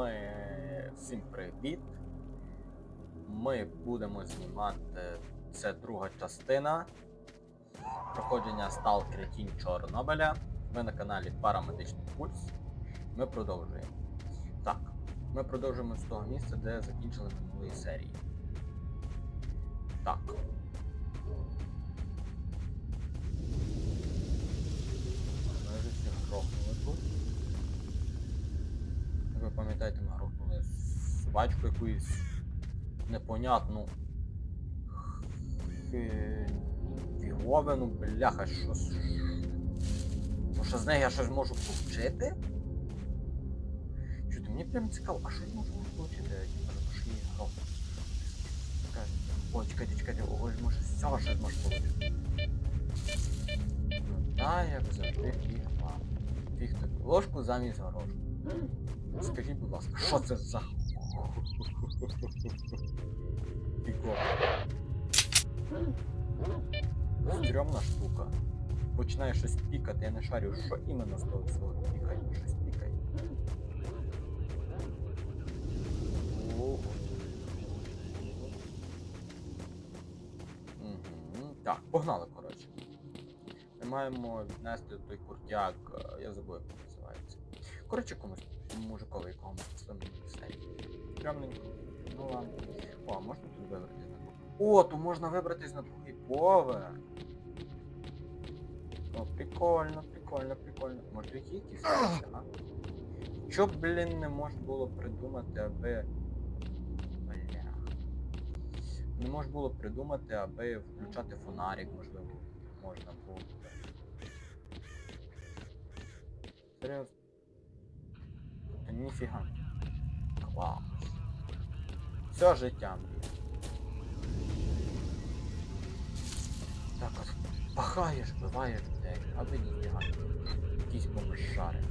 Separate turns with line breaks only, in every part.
Ми всім привіт. Ми будемо знімати це друга частина проходження Stalker Тінь Чорнобиля. Ми на каналі Парамедичний Пульс. Ми продовжуємо. Так, ми продовжуємо з того місця, де закінчили минулої серії. Так. Собачку якусь непонятну. Фіговину, бляха, що. Ну, що з неї я щось можу повчити? Чути, мені прям цікаво, а що я можу грохну. Скажете, О, чекайте, чекайте, ой, може з цього щось можу. Ну, та, як завжди, фігла. Фіг. Ложку замість горошку. Скажіть, будь ласка, що це за фіго? Стрьомна штука. Починає щось пікати, я не шарю, що іменно з того всього пікає, щось пікає. О. Так, погнали, коротше. Ми маємо віднести той куртяк, е, я забув, як він називається. Коротше, комусь мужикові, якого спасли минулій серії. Прямненько. Ну ладно. О, а можна тут вибратись на другий? О, то можна вибратись на другий поверх. О, прикольно, прикольно, прикольно. Може якісь речі, а? Що, блін, не можна було придумати, аби. Бля. Не можна було придумати, аби включати фонарик, можливо, можна було. Серйозно? Ніфіга. Клас. Все життя мрія. Так от пахаєш, биваєш людей, аби ніфіга. Якісь бомжари.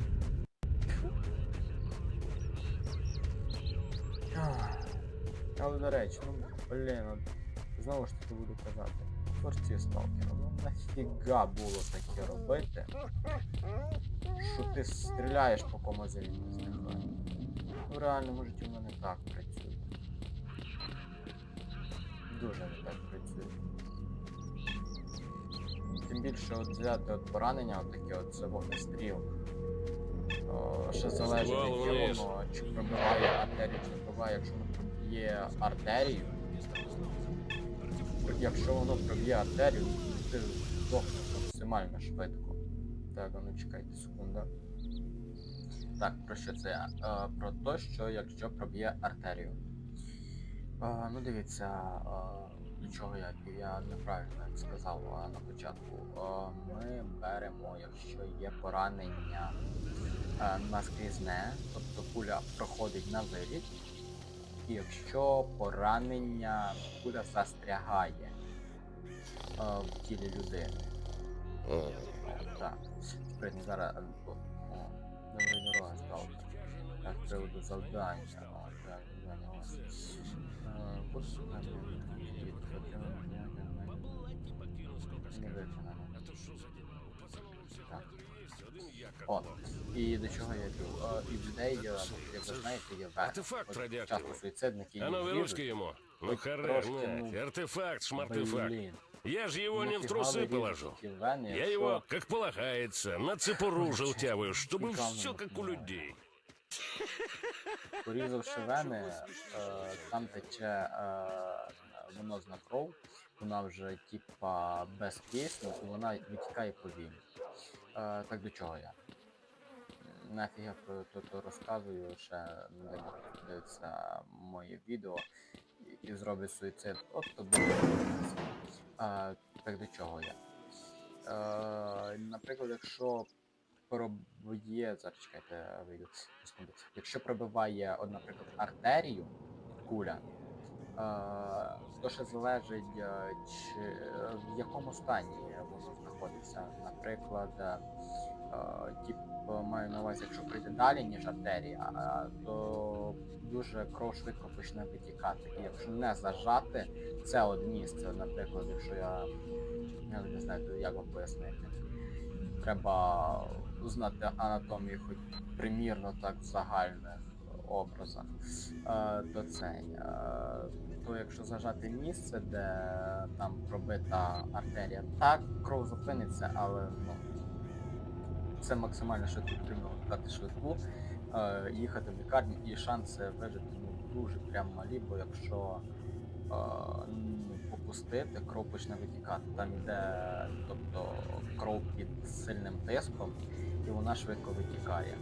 Але до речі, ну блін, от, знову ж таки буду казати. Творці сталкера, ну нафіга було таке робити, що ти стріляєш по комусь він не зникає. Ну в реальному житті воно не так працює. Дуже не так працює. Тим більше от взяти от поранення, от таке от це вогнестріл. О, ще залежить яке воно, чи пробиває артерію, чи пробиває, якщо воно проб'є артерію. Якщо воно проб'є артерію, то ти здохнеш максимально швидко. Так, а ну чекайте секунду. Так, про що це? я? Е, про те, що якщо проб'є артерію. Е, ну дивіться, е, до я, я неправильно сказав е, на початку. Е, ми беремо, якщо є поранення е, наскрізне, тобто куля проходить на виліт, і якщо поранення куля застрягає е, в тілі людини. Так. Спритні зараз. Доброї дороги, сталкер. Так, з приводу завдання. О, так, завдання шукати відповідь, отримання не виконано. Так. От. І до чого я йду? І в людей, як ви знаєте, є век.
Артефакт
От
радіативний.
Часто суїцидники
А ну выручки. Ну
трошки, ну,
артефакт, шмартефакт.
Блін.
Я же его не в трусы
вени,
Я его, как полагается, на цепуру желтявую, чтобы все как у людей.
Порізавши вени, е, там тече е, кров, вона вже типа безкисна, і вона витікає повільно. Е, так до чого я? Нафіг я про то, то розказую, ще не дивиться моє відео і, зробить суїцид. От то буде. Е, так до чого я? Е, наприклад, якщо проб'є. Зараз чекайте, вийду. Якщо пробиває, от, наприклад, артерію, куля, е, то ще залежить, е, чи, в якому стані воно знаходиться. Наприклад, е, е, тип, маю на увазі, якщо прийде далі, ніж артерія, е, то дуже кров швидко почне витікати. І якщо не зажати це от місце, наприклад, якщо я, не знаю, як вам пояснити. Треба знати анатомію хоч примірно так в загальних образах, е, то. Е, то якщо зажати місце, де там пробита артерія, так, кров зупиниться, але ну, це максимально швидко потрібно викликати швидку, е, їхати в лікарню і шанси вижити ну, дуже прям малі, бо якщо е, ну, попустити, кров почне витікати. Там іде тобто, кров під сильним тиском, і вона швидко витікає.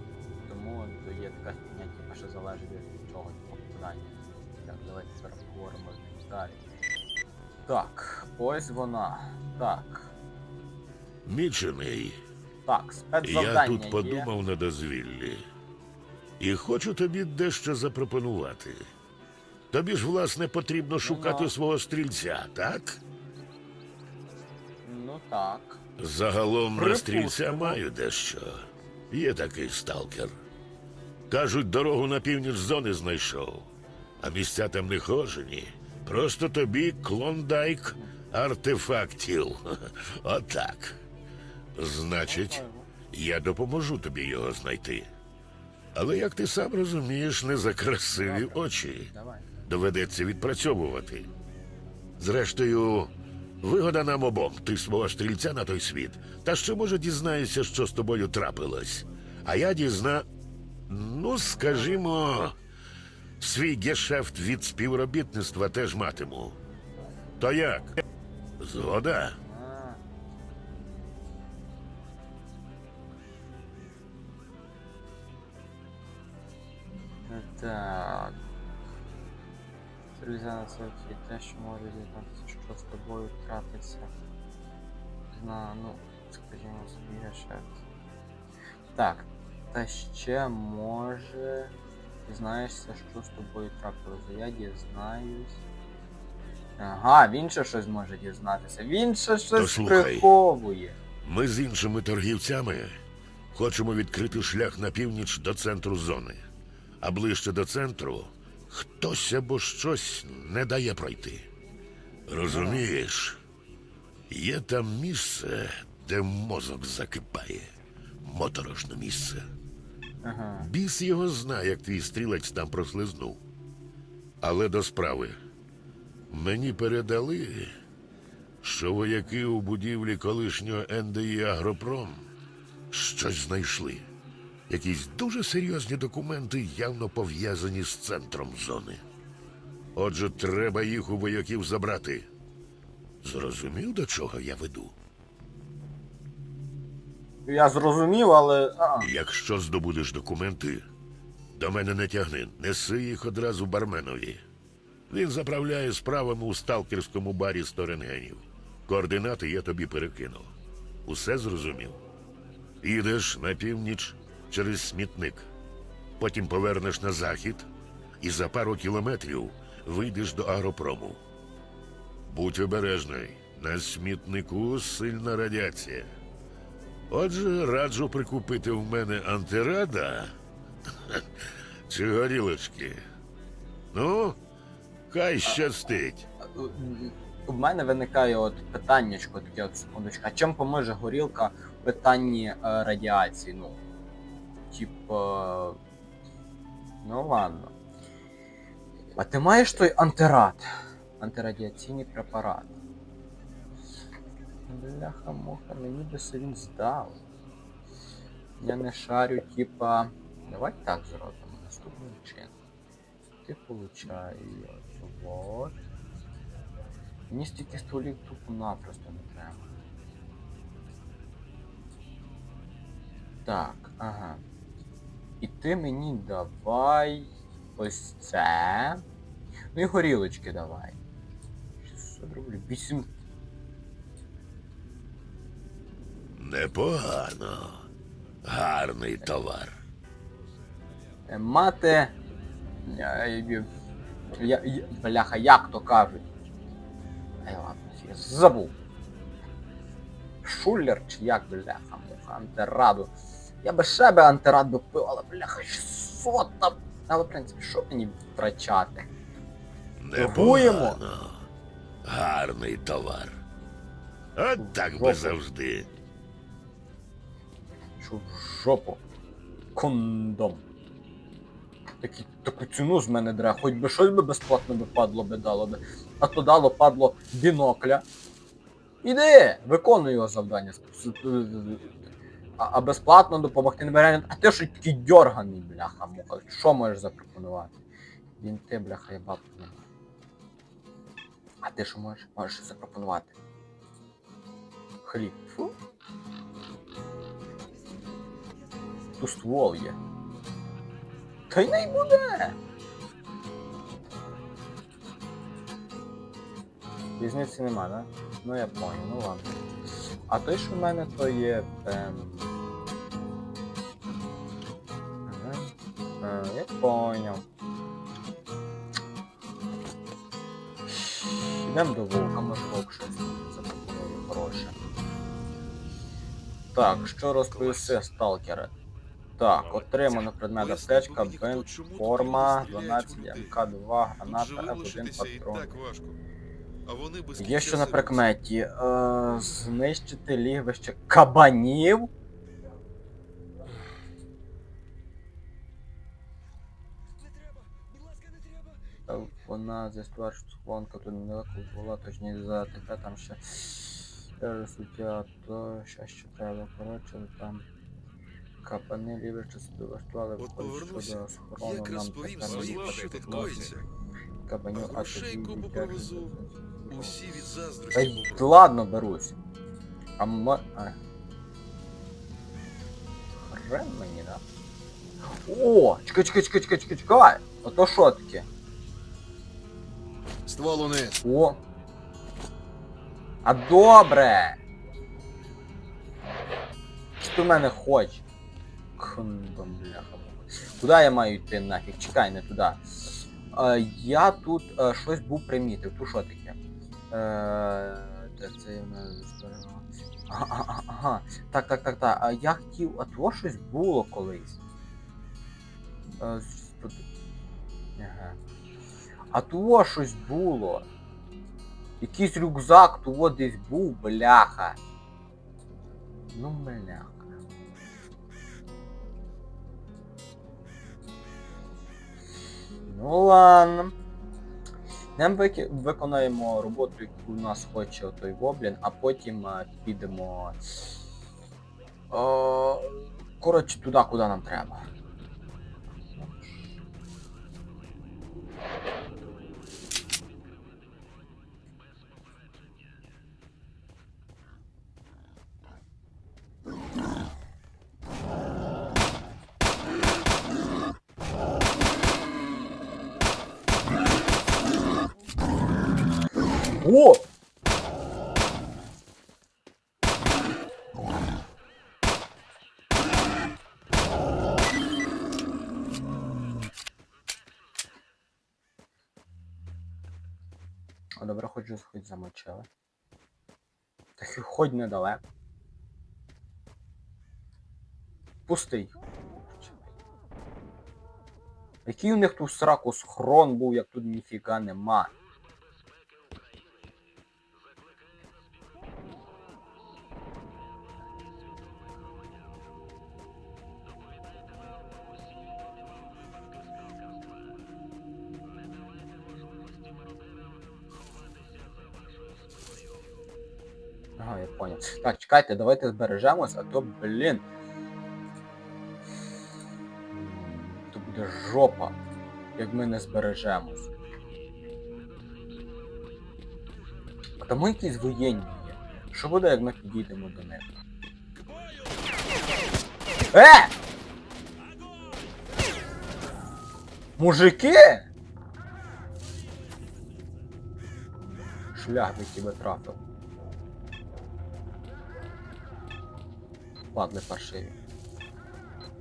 Тому то є така фігня, типу, що залежить від чого типу, попадання. Так, давайте зараз поговоримо далі. Так, ось вона. Так.
Мічений,
Так,
я тут подумав на дозвіллі. І хочу тобі дещо запропонувати. Тобі ж, власне, потрібно шукати
Ну-ну.
свого стрільця, так?
Ну так.
Загалом на стрільця маю дещо. Є такий сталкер. Кажуть, дорогу на північ зони знайшов, а місця там не хожені. Просто тобі клондайк артефактів. Отак. Значить, я допоможу тобі його знайти. Але як ти сам розумієш, не за красиві очі доведеться відпрацьовувати. Зрештою, вигода нам обом, ти свого стрільця на той світ. Та ще може дізнаєшся, що з тобою трапилось. А я дізна. Ну, скажімо, свій гешефт від співробітництва теж матиму. То як? Згода?
Так. Стрільзяна це те, що може дізнатися, що з тобою трапиться. На, ну, скажімо собі, гешефт. Так. Та ще може. Дізнаєшся, що з тобою трапилося. Я дізнаюсь. Ага, він ще щось може дізнатися. Він ще щось
слухай.
приховує.
Ми з іншими торгівцями хочемо відкрити шлях на північ до центру зони. А ближче до центру хтось або щось не дає пройти. Розумієш, є там місце, де мозок закипає. Моторошне місце.
Ага.
Біс його знає, як твій стрілець там прослизнув. Але до справи. Мені передали, що вояки у будівлі колишнього НДІ Агропром щось знайшли. Якісь дуже серйозні документи, явно пов'язані з центром зони. Отже, треба їх у вояків забрати. Зрозумів, до чого я веду?
Я зрозумів, але. А,
Якщо здобудеш документи, до мене не тягни, неси їх одразу барменові. Він заправляє справами у сталкерському барі з рентгенів. Координати я тобі перекинув. Усе зрозумів. Їдеш на північ через смітник, потім повернеш на захід і за пару кілометрів вийдеш до агропрому. Будь обережний, на смітнику сильна радіація. Отже, раджу прикупити в мене антирада чи горілочки. Ну, хай щастить.
у мене виникає от питаннячко, таке от секундочку. А чим поможе горілка в питанні е, радіації? Ну, типа. Ну ладно. А ти маєш той антирад? Антирадіаційний препарат. Бляха муха, мені би се він здав. Я не шарю, типа. Давай так зробимо. Наступним чином. Ти получаєш. Вот. Мені стільки стволів тупо напросто не треба. Так, ага. І ти мені давай ось це. Ну і горілочки давай. 600 рублів. 8
Непогано. Гарний товар.
Е, мати. Я, я, бляха, як то кажуть. Ай ладно, я забув. Шулер чи як бляха, муха, антираду. Я би ще би антирад би пив, але бляха, 600 там. Але в принципі, що мені втрачати? Торгуємо.
Непогано. Гарний товар. От так
Жопу.
би завжди.
Що в жопу. Кондом. такі, таку ціну з мене дре, хоч би щось би безплатно би падло би дало би. А то дало падло бінокля. Іди, виконуй його завдання. А, безплатно допомогти не бере. А ти що такий дьорганий, бляха, муха. Що можеш запропонувати? Він ти, бляха, я бабку не. А ти що можеш? Можеш запропонувати? Хліб. Фу. Тут ствол є. Та й не буде. Різниці нема, да? Ну я понял, ну ладно. А той, що в мене, то є. Ем... Понял. Йдемо до вовка, може вовк щось запропонує хороше. Так, що розповісти, сталкери? Так, отримано предмет аптечка, бинт, форма, 12 МК2, граната, F1 патрон.
А вони
Є що на прикметі. Е, знищити лігвище кабанів. Вона зі що схованка тут недалеко була, точніше за тебе там ще е, суття, то ще що треба. Коротше, там кабани лівище собі влаштували, виходить,
повернуся,
що до схорону нам
коїться.
Кабанів,
А
тоді
Усі від
та
заздрості
й ладно берусь. А мо... А. Хрен мені, да? О! Чекай, чекай, чекай, чекай, чекай, чекай! А то що таке?
Ствол униз.
О! А добре! Що в мене хочеш? Кундом, бляха. Куди я маю йти нафіг? Чекай, не туди. Е, я тут е, щось був примітив. Тут що таке? Е, де це я мене ага, ага. Так, так, так, так. А я хотів, а то щось було колись. Е, тут- Ага. А того щось було. Якийсь рюкзак того десь був, бляха. Ну, бляха. Ну ладно. Нам виконаємо роботу, яку у нас хоче той гоблін, а потім е, підемо. О, коротше, туди, куди нам треба. О! А добре, хоч же хоч замочили. Так і хоч недалеко. Пустий. Який у них тут сраку схрон був, як тут ніфіга нема. Ага, я понял. Так, чекайте, давайте збережемось, а то, блін. То буде жопа, як ми не збережемось. А там якісь воєнні є. Що буде, як ми підійдемо до них? Е! Мужики! Шлях би тебе трафив. Падли паршиві.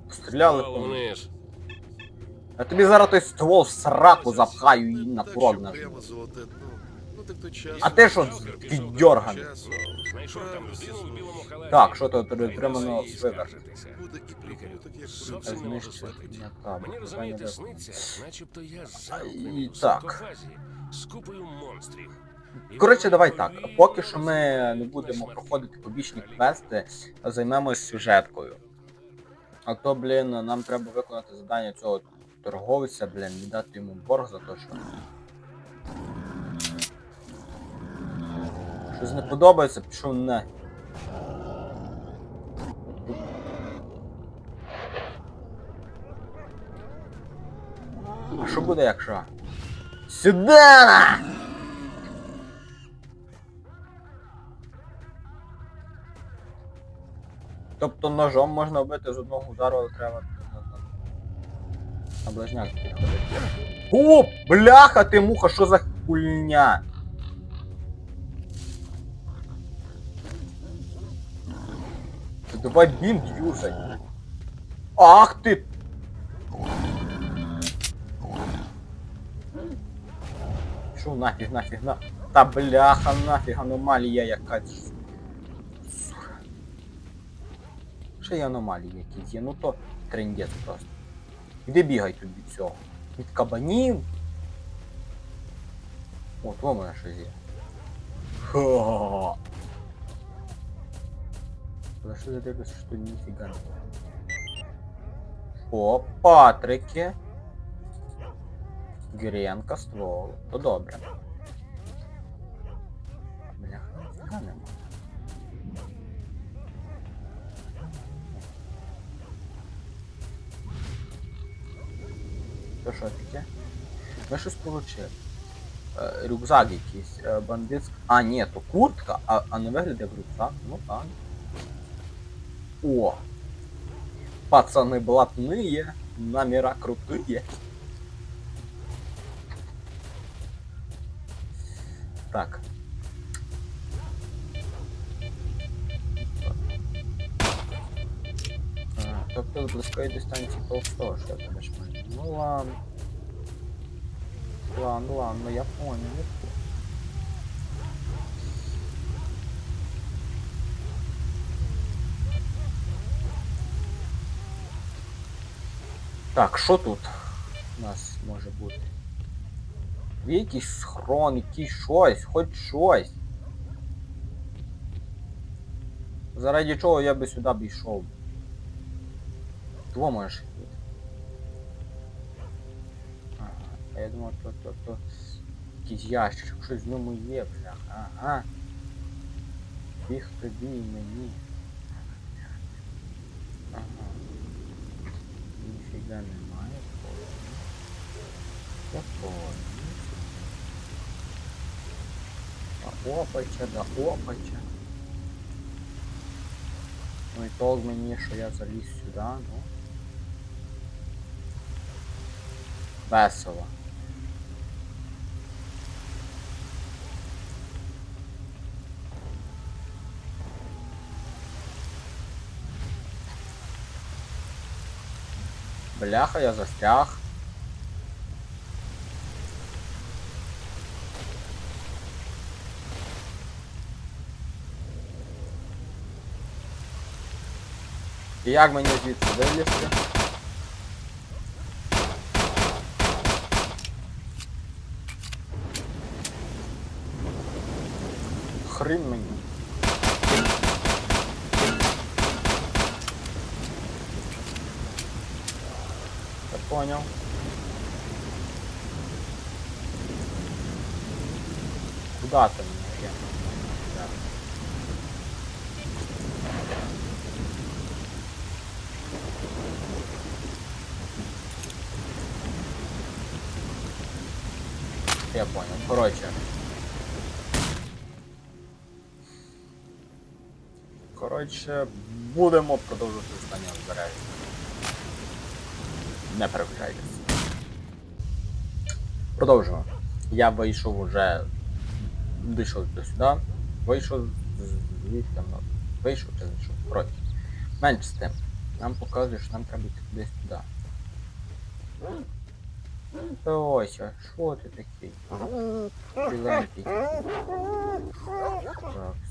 Постріляли
Ствол
по мені. Я тобі зараз той ствол в сраку запхаю і на порог.
Ну час.
А ти що піддьорганий?
Час.
Знайшов там людину в білому халаті.
Так, що то. Знищення табору.
Мені розумієте, сниться, начебто я
І так.
з купою монстрів. І
Коротше, давай так. Поки що ми не будемо проходити побічні квести, а займемось сюжеткою. А то, блін, нам треба виконати завдання цього торговця, блін, віддати йому борг за те, що. Щось не подобається, пішов на. А що буде, якщо? Сюда! Тобто ножом можна вбити з одного удару, але треба на, ближняк підходити. О, бляха ти муха, що за хуйня? Давай бінт юзай. Ах ти! Що нафіг, нафіг, на... Та бляха, нафіг, аномалія якась. Ще й аномалії якісь є, ну то трендець просто. Де бігай тут від цього? Від кабанів? О, то в мене щось є. Ха. Але що я дивлюсь, що ніфіга не. О, Патрики. Гренка, ствол. То добре. Бляха, нема. То що таке? Ми щось получили. Е, рюкзак якийсь, е, бандитський. А, ні, то куртка, а, а не виглядає в рюкзак. Ну так. О! Пацаны блатные, номера крутые. Так. Тобто з близької дистанції толстого що я будеш мати. Ну ладно. Ладно, ладно, я понял. я понял. Так, що тут у нас може бути? Є якийсь схрон, якийсь щось, хоч щось. Заради чого я би сюди б йшов? Тво можеш йти. Ага, а я думав, то, то, то якийсь ящик, щось в ньому є, бля. Ага. Біг тобі і мені. Ага. Ніфіга немає. Я понял. А опача, да опача. Ну і толк мені, що я заліз сюди, ну. Весело. Бляха, я застряг. І як мені звідси вилізти? Хрін мені. Я понял. Куда ты меня? Я... Да. Я понял. Короче. Коротше, будемо продовжувати останнє збереження. Не переключайтесь. Продовжуємо. Я вийшов уже. Дійшов до сюди. Вийшов звідти. ну, Вийшов чи зайшов. Коротше. Менше з тим. Нам показує, що нам треба йти кудись туди. Та ось, а що ти такий? Біленький. Так,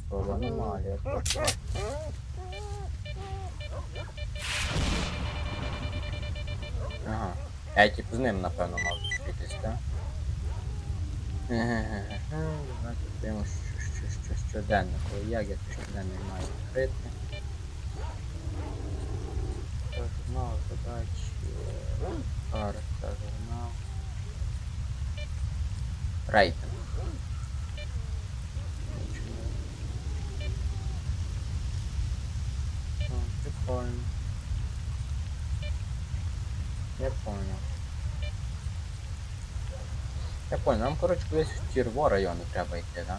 Тоже аномалия. Ага. Я типу з ним, напевно, мав зустрітись, так? Давайте дивимося, що, що, що щоденно, коли як я щоденно маю відкрити. Так, журнал, задачі, карта, журнал. Рейтинг. Понял, нам, коротше, кудись в Тірво району треба йти, да?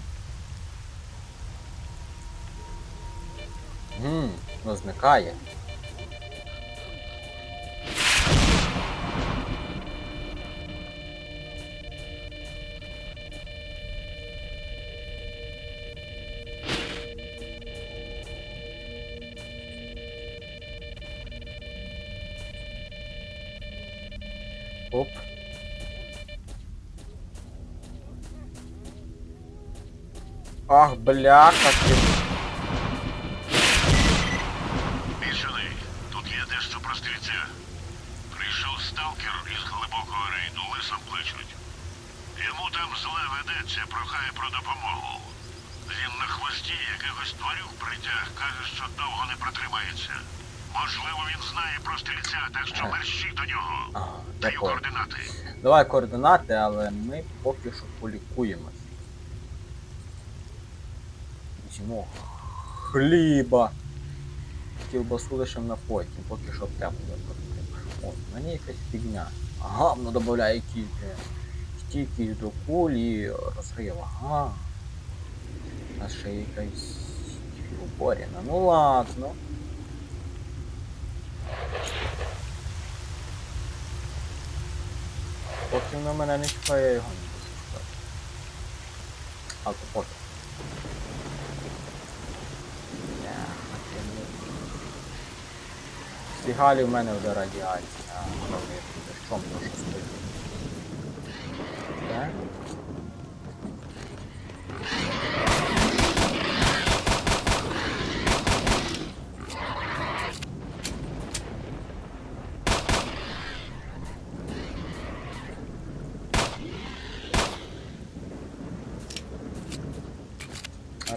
Ммм, ну зникає. Бляха, ти.
Мішаний, тут є дещо про стрільця. Прийшов сталкер із глибокого рейду, лисом кличуть. Йому там зле ведеться, прохає про допомогу. Він на хвості якихось тварюк притяг, каже, що довго не протримається. Можливо, він знає про стрільця, так що мерщій до нього. Даю координати.
Давай координати, але ми поки що полікуємось. Візьмо хліба. Кілбасу лишим на потім, поки що тепло. О, мені якась фігня. Ага, воно додає кілька. Стійкість до кулі, розрив. Ага. Нас ще якась уборіна. Ну ладно. Поки воно мене не чіпає, я його не буду. А то поки. Бляха, ти ну. Фігалі в мене вже радіація, вони дощом то що стоїть.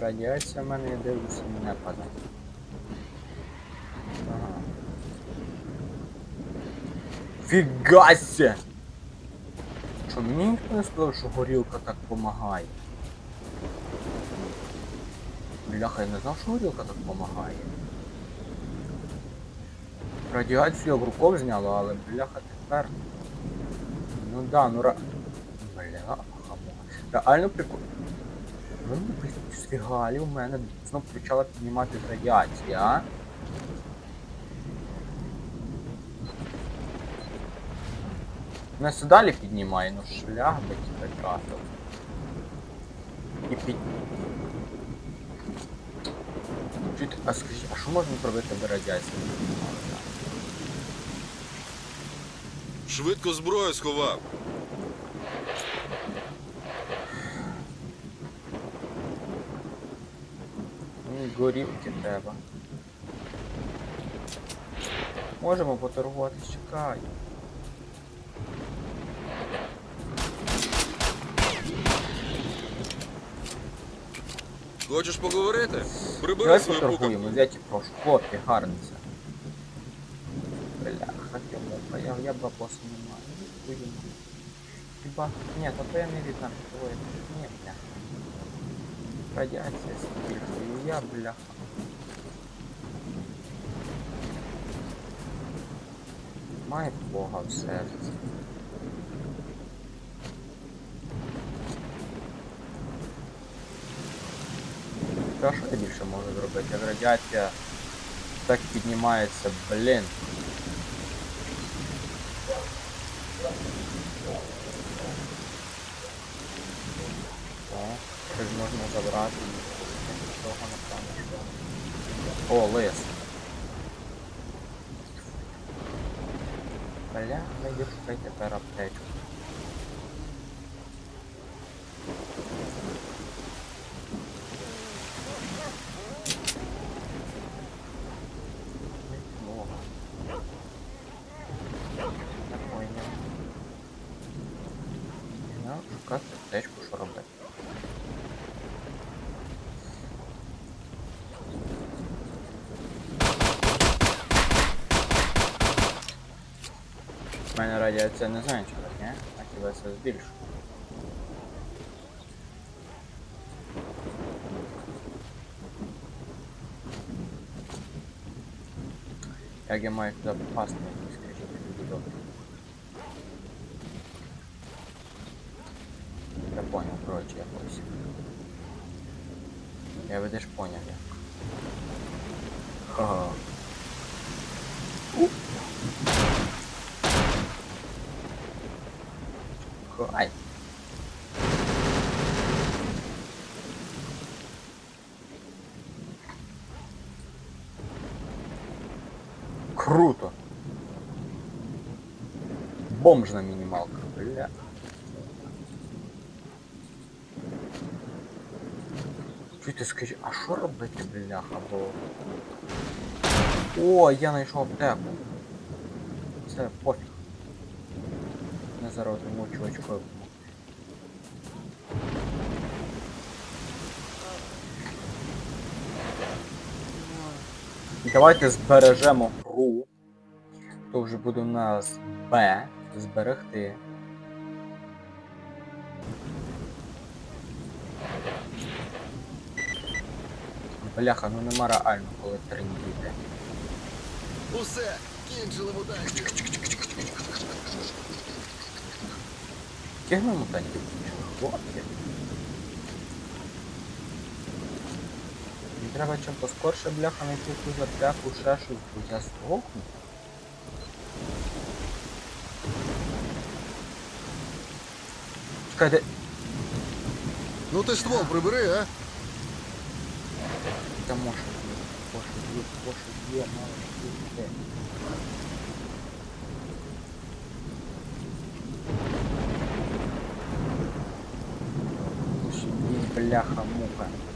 Радіація в мене, я дивлюся, не падає. Ага. Фігася! Що, мені ніхто не сказав, що горілка так допомагає? Бляха, я не знав, що горілка так допомагає. Радіацію в руков зняло, але бляха тепер. Ну да, ну ра... Бляха, реально прикольно. Ну, фігалі у мене знов почала піднімати радіація, а? Все далі піднімає, ну шлях би тебе тратив. І під... Чуть, а скажіть, а що можна зробити аби радіація?
Швидко зброю сховав.
Мені горілки треба. Можемо поторгуватись, чекай.
Хочеш поговорити? Прибери
Давай
свою
поторгуємо,
пуканку.
прошу, хлопці, гарниця. Бляха, я, я, я бабоса не маю. Хуйно. Хіба? Ні, то я не віддам твоє. Ні, бляха. Радіація збільшує, я бляха. Май Бога в серці. Що я більше можу зробити? Як радіація так піднімається, блін. О, щось можна забрати. Того напевно, що. О, лис. Бля, найди шукай тепер аптечку. Я це не знаю, чувак, не? А хіба це збільшу. Як я маю туди попасти, скажіть, буде добре. Я понял, короче, я понял. Я видиш понял, я. Ха-ха. Бомжна мінімалка, бля. Чуйте, скажи, а що робити, бляха, бо... О, я знайшов аптеку. Це пофіг. Не зараз тому чувачку. Давайте збережемо гру. То вже буде у нас Б. Зберегти. Бляха, ну нема реально, коли трендіти.
Усе, кінчили мутацію.
Тягнемо мутантів хлопці. Мені треба чим поскорше, бляха, знайти якусь запряку, ще щось, бо я здохну. Чекайте,
Ну ти ствол прибери, а?
там може є, може є, може є, може є. Може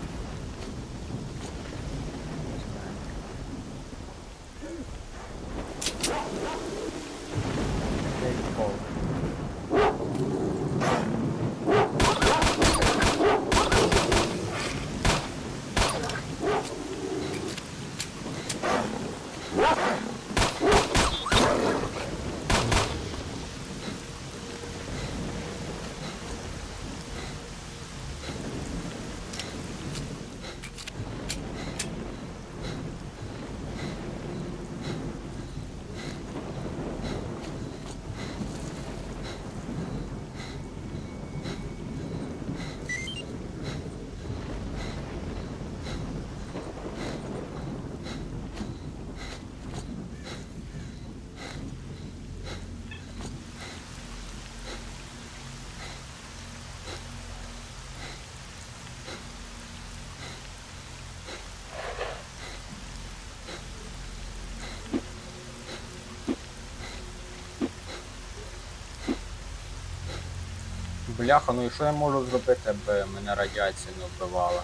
Бляха, ну і що я можу зробити, аби мене радіація не вбивала?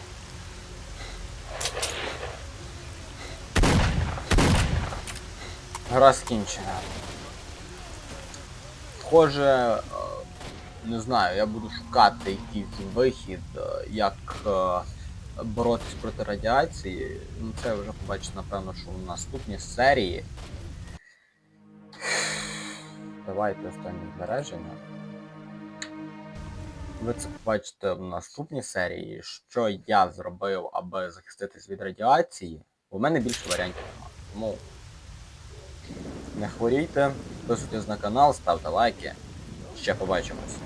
Гра скінчена. Схоже, е, не знаю, я буду шукати якийсь вихід, е, як е, боротись проти радіації. Ну це вже побачите, напевно, що в наступній серії. Давайте останнє збереження. Ви це побачите в наступній серії, що я зробив, аби захиститись від радіації. У мене більше варіантів немає. Тому не хворійте, підписуйтесь на канал, ставте лайки. Ще побачимось.